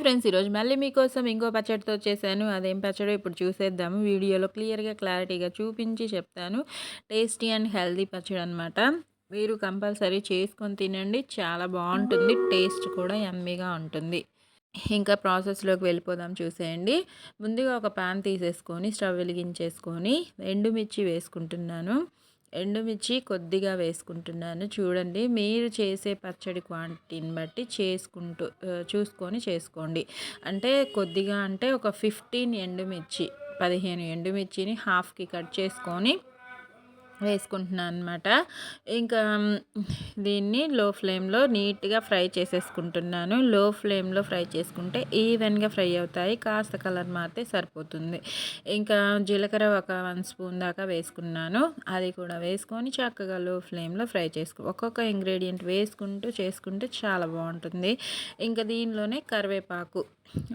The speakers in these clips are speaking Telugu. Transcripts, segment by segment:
హాయ్ ఫ్రెండ్స్ ఈరోజు మళ్ళీ మీకోసం ఇంకో పచ్చడితో చేశాను. అదేం పచ్చడో ఇప్పుడు చూసేద్దాము. వీడియోలో క్లియర్గా క్లారిటీగా చూపించి చెప్తాను. టేస్టీ అండ్ హెల్దీ పచ్చడి అనమాట మీరు కంపల్సరీ చేసుకొని తినండి. చాలా బాగుంటుంది. టేస్ట్ కూడా ఎమ్మీగా ఉంటుంది. ఇంకా ప్రాసెస్లోకి వెళ్ళిపోదాం చూసేయండి. ముందుగా ఒక పాన్ తీసేసుకొని స్టవ్ వెలిగించేసుకొని ఎండుమిర్చి వేసుకుంటున్నాను. ఎండుమిర్చి కొద్దిగా వేసుకుంటున్నాను. చూడండి మీరు చేసే పచ్చడి క్వాంటిటీని బట్టి చేసుకుంటూ చూసుకొని చేసుకోండి. అంటే కొద్దిగా అంటే ఒక ఫిఫ్టీన్ ఎండుమిర్చి పదిహేను ఎండుమిర్చిని హాఫ్కి కట్ చేసుకొని వేసుకుంటున్నాను అనమాట ఇంకా దీన్ని లో ఫ్లేమ్లో నీట్గా ఫ్రై చేసేసుకుంటున్నాను. లో ఫ్లేమ్లో ఫ్రై చేసుకుంటే ఈవెన్గా ఫ్రై అవుతాయి. కాస్త కలర్ మారితే సరిపోతుంది. ఇంకా జీలకర్ర ఒక వన్ స్పూన్ దాకా వేసుకున్నాను. అది కూడా వేసుకొని చక్కగా లో ఫ్లేమ్లో ఫ్రై చేసుకో ఒక్కొక్క ఇంగ్రీడియంట్ వేసుకుంటూ చేసుకుంటే చాలా బాగుంటుంది. ఇంకా దీనిలోనే కరివేపాకు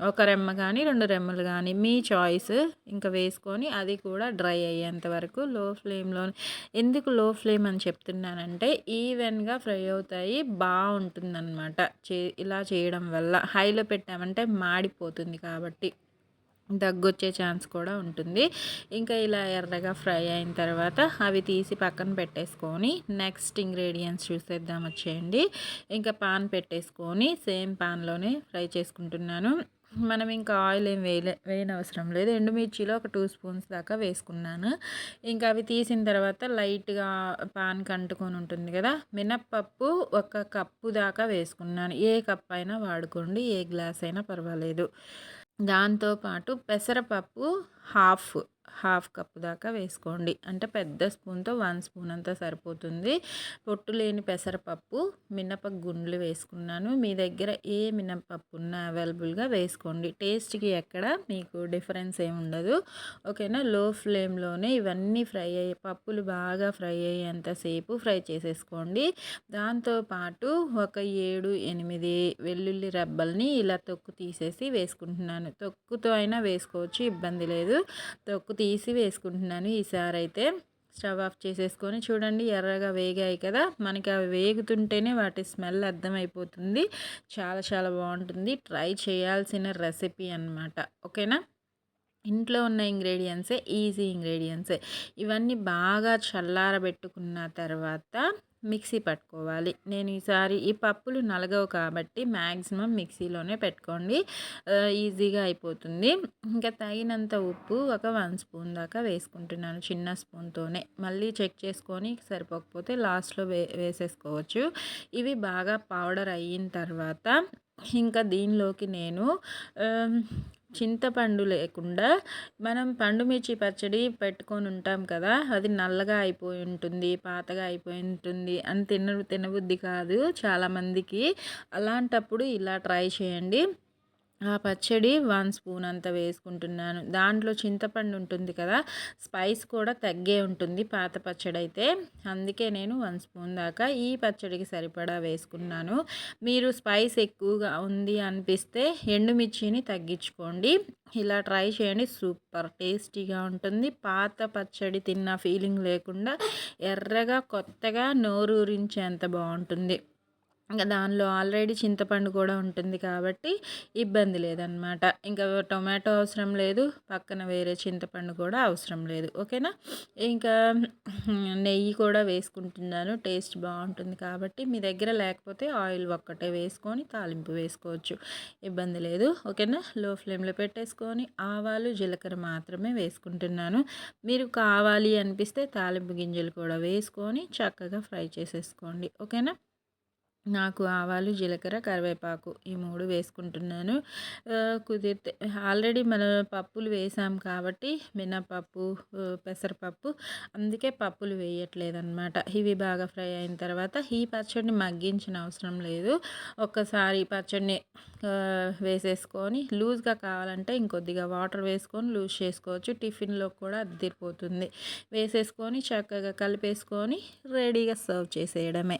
ఒక రెమ్మ కానీ రెండు రెమ్మలు కానీ మీ చాయిస్ ఇంకా వేసుకొని అది కూడా డ్రై అయ్యేంత వరకు లో ఫ్లేమ్లో ఎందుకు లో ఫ్లేమ్ అని చెప్తున్నానంటే ఈవెన్గా ఫ్రై అవుతాయి బాగుంటుందన్నమాట. చే ఇలా చేయడం వల్ల. హైలో పెట్టామంటే మాడిపోతుంది కాబట్టి. దగ్గొచ్చే ఛాన్స్ కూడా ఉంటుంది. ఇంకా ఇలా ఎర్రగా ఫ్రై అయిన తర్వాత అవి తీసి పక్కన పెట్టేసుకొని నెక్స్ట్ ఇంగ్రీడియంట్స్ చూసేద్దాం వచ్చేయండి. ఇంకా పాన్ పెట్టేసుకొని సేమ్ పాన్లోనే ఫ్రై చేసుకుంటున్నాను. మనం ఇంకా ఆయిల్ ఏం వేయలే వేయనవసరం లేదు. ఎండుమిర్చిలో ఒక టూ స్పూన్స్ దాకా వేసుకున్నాను. ఇంకా అవి తీసిన తర్వాత లైట్గా పాన్ కంటుకొని ఉంటుంది కదా మినప్పప్పు ఒక కప్పు దాకా వేసుకున్నాను. ఏ కప్ అయినా వాడుకోండి ఏ గ్లాస్ అయినా పర్వాలేదు. దాంతోపాటు పెసరపప్పు హాఫ్. హాఫ్ కప్ దాకా వేసుకోండి. అంటే పెద్ద స్పూన్తో వన్ స్పూన్ అంతా సరిపోతుంది. పొట్టు లేని పెసరపప్పు మినప గుండ్లు వేసుకున్నాను. మీ దగ్గర ఏ మినపప్పు ఉన్నా అవైలబుల్గా వేసుకోండి. టేస్ట్కి ఎక్కడ మీకు డిఫరెన్స్ ఏమి ఉండదు. ఓకేనా? లో ఫ్లేమ్లోనే ఇవన్నీ ఫ్రై అయ్యే పప్పులు బాగా ఫ్రై అయ్యేంతసేపు ఫ్రై చేసేసుకోండి. దాంతోపాటు ఒక ఏడు ఎనిమిది వెల్లుల్లి రబ్బల్ని ఇలా తొక్కు తీసేసి వేసుకుంటున్నాను. తొక్కుతో అయినా వేసుకోవచ్చు ఇబ్బంది లేదు. తొక్కు తీసి వేసుకుంటున్నాను ఈసారి అయితే. స్టవ్ ఆఫ్ చేసేసుకొని చూడండి ఎర్రగా వేగాయి కదా. మనకి అవి వేగుతుంటేనే వాటి స్మెల్ అర్థమైపోతుంది. చాలా చాలా బాగుంటుంది. ట్రై చేయాల్సిన రెసిపీ అనమాట ఓకేనా? ఇంట్లో ఉన్న ఇంగ్రీడియంట్సే ఈజీ ఇంగ్రీడియంట్సే. ఇవన్నీ బాగా చల్లారబెట్టుకున్న తర్వాత మిక్సీ పట్టుకోవాలి. నేను ఈసారి ఈ పప్పులు నలగవు కాబట్టి మ్యాక్సిమం మిక్సీలోనే పెట్టుకోండి. ఈజీగా అయిపోతుంది. ఇంకా తగినంత ఉప్పు ఒక వన్ స్పూన్ దాకా వేసుకుంటున్నాను చిన్న స్పూన్తోనే. మళ్ళీ చెక్ చేసుకొని సరిపోకపోతే లాస్ట్లో వే వేసేసుకోవచ్చు. ఇవి బాగా పౌడర్ అయిన తర్వాత ఇంకా దీనిలోకి నేను చింతపండు లేకుండా మనం పండు మిర్చి పచ్చడి పెట్టుకొని ఉంటాం కదా అది నల్లగా అయిపోయి ఉంటుంది పాతగా అయిపోయి ఉంటుంది అని తిన తినబుద్ధి కాదు చాలామందికి. అలాంటప్పుడు ఇలా ట్రై చేయండి. ఆ పచ్చడి వన్ స్పూన్ అంత వేసుకుంటున్నాను. దాంట్లో చింతపండు ఉంటుంది కదా స్పైస్ కూడా తగ్గే ఉంటుంది పాత పచ్చడి అయితే అందుకే నేను వన్ స్పూన్ దాకా ఈ పచ్చడికి సరిపడా వేసుకున్నాను. మీరు స్పైస్ ఎక్కువగా ఉంది అనిపిస్తే ఎండుమిర్చిని తగ్గించుకోండి. ఇలా ట్రై చేయండి సూపర్ టేస్టీగా ఉంటుంది. పాత పచ్చడి తిన్న ఫీలింగ్ లేకుండా ఎర్రగా కొత్తగా నోరూరించేంత బాగుంటుంది. ఇంకా దానిలో ఆల్రెడీ చింతపండు కూడా ఉంటుంది కాబట్టి ఇబ్బంది లేదనమాట. ఇంకా టొమాటో అవసరం లేదు పక్కన వేరే చింతపండు కూడా అవసరం లేదు. ఓకేనా? ఇంకా నెయ్యి కూడా వేసుకుంటున్నాను టేస్ట్ బాగుంటుంది కాబట్టి మీ దగ్గర లేకపోతే ఆయిల్ ఒక్కటే వేసుకొని తాలింపు వేసుకోవచ్చు ఇబ్బంది లేదు. ఓకేనా? లో ఫ్లేమ్లో పెట్టేసుకొని ఆవాలు జీలకర్ర మాత్రమే వేసుకుంటున్నాను. మీరు కావాలి అనిపిస్తే తాలింపు గింజలు కూడా వేసుకొని చక్కగా ఫ్రై చేసేసుకోండి. ఓకేనా? నాకు ఆవాలు జీలకర్ర కరివేపాకు ఈ మూడు వేసుకుంటున్నాను. కుదిరితే ఆల్రెడీ మనం పప్పులు వేసాం కాబట్టి మినపప్పు పెసరపప్పు అందుకే పప్పులు వేయట్లేదు అనమాట ఇవి బాగా ఫ్రై అయిన తర్వాత ఈ పచ్చడిని మగ్గించిన అవసరం లేదు. ఒక్కసారి పచ్చడిని వేసేసుకొని లూజ్గా కావాలంటే ఇంకొద్దిగా వాటర్ వేసుకొని లూజ్ చేసుకోవచ్చు. టిఫిన్లో కూడా అద్దరిపోతుంది. వేసేసుకొని చక్కగా కలిపేసుకొని రెడీగా సర్వ్ చేసేయడమే.